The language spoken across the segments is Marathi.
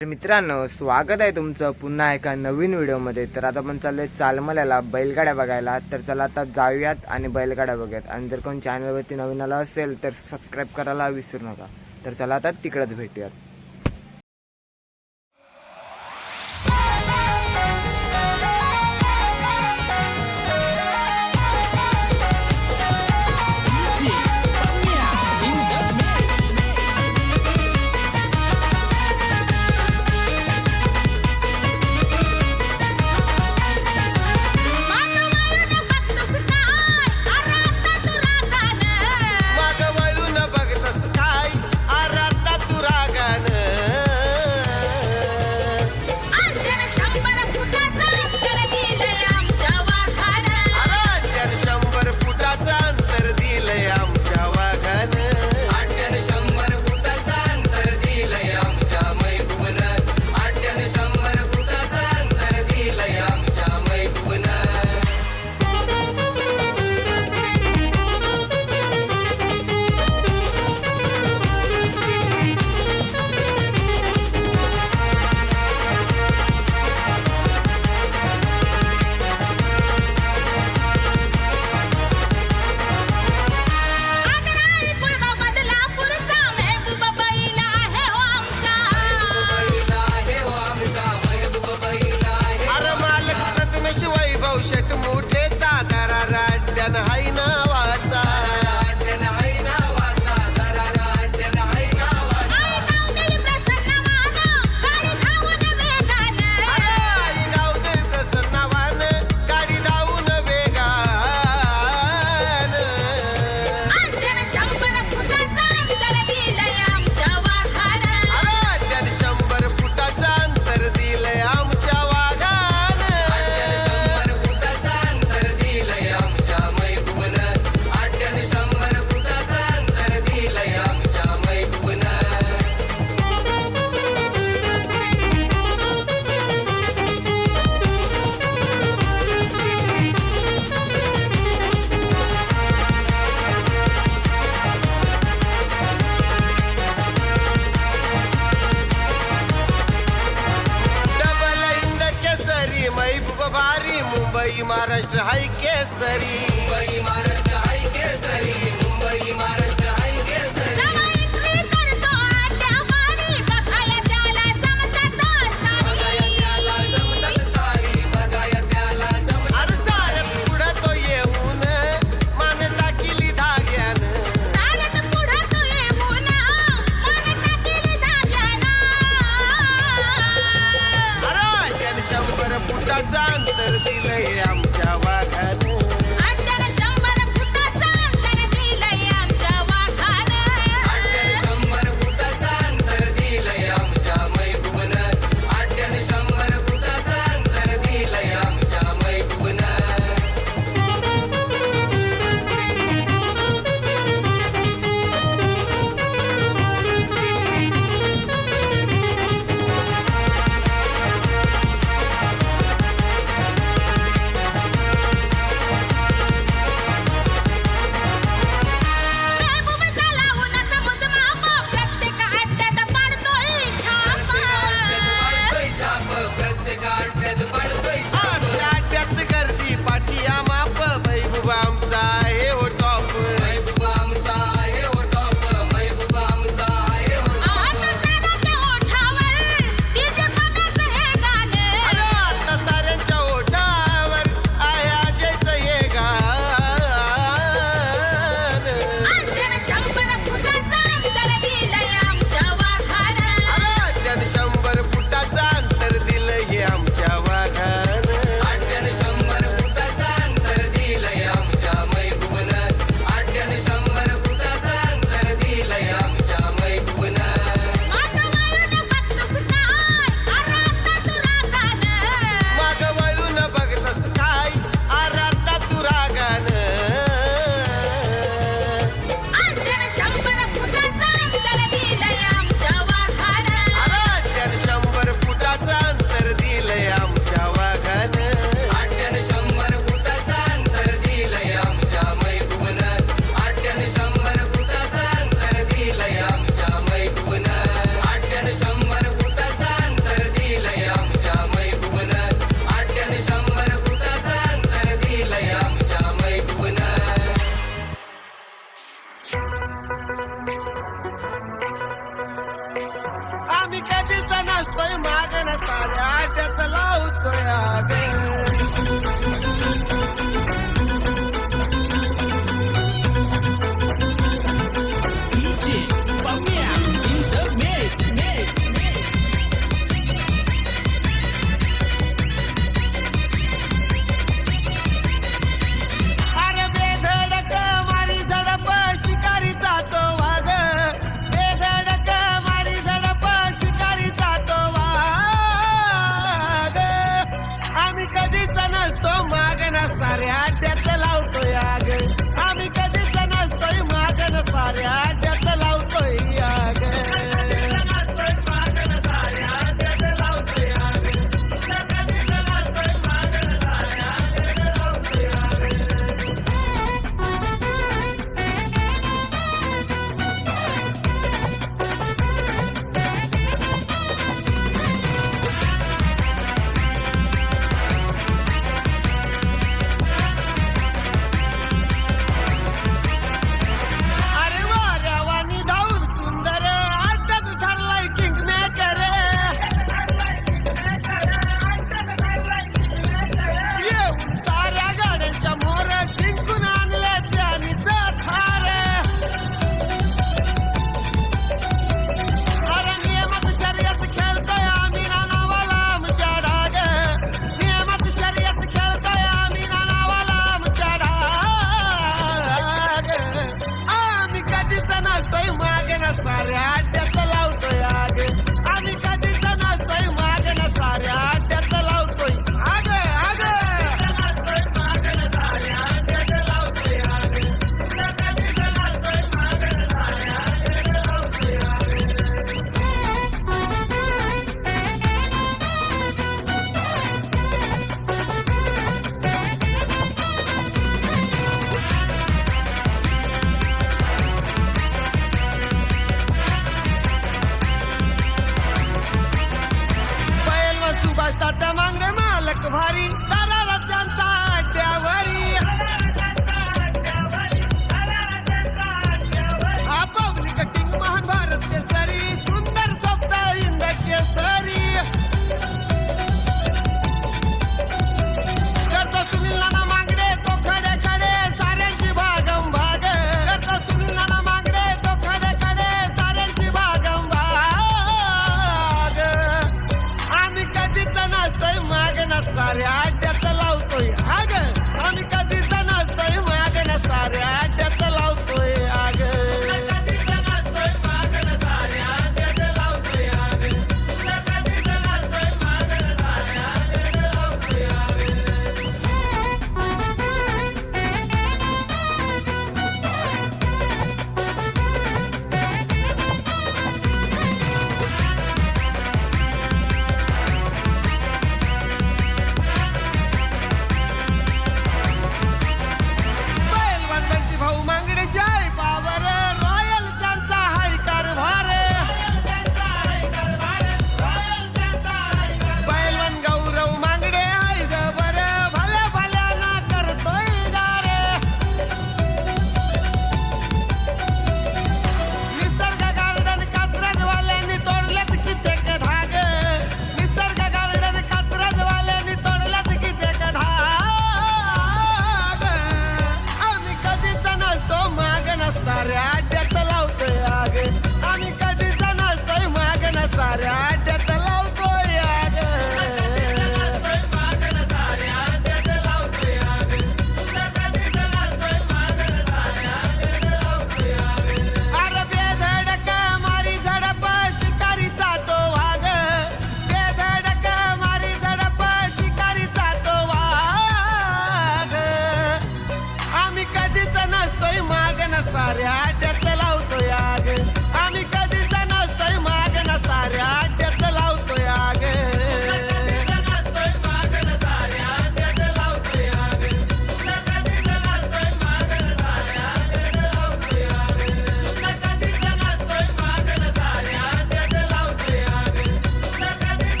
तर मित्रांनो स्वागत आहे तुमचं पुन्हा एका नवीन व्हिडिओमध्ये. तर आता आपण चाललो आहे चालमल्याला बैलगाड्या बघायला. तर चला आता जाऊयात आणि बैलगाड्या बघूयात. आणि जर कोण चॅनलवरती नवीन आला असेल तर सबस्क्राईब करायला विसरू नका. तर चला आता तिकडंच भेटूयात.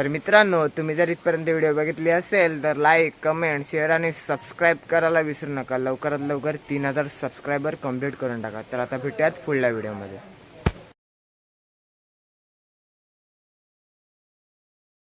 तर मित्रांनो तुम्ही जर इथपर्यंत व्हिडिओ बघितली असेल तर लाईक कमेंट शेअर आणि सबस्क्राईब करायला विसरू नका. लवकरात लवकर तीन हजार सबस्क्रायबर कंप्लीट करून टाका. तर आता भेटूयात पुढल्या व्हिडिओमध्ये.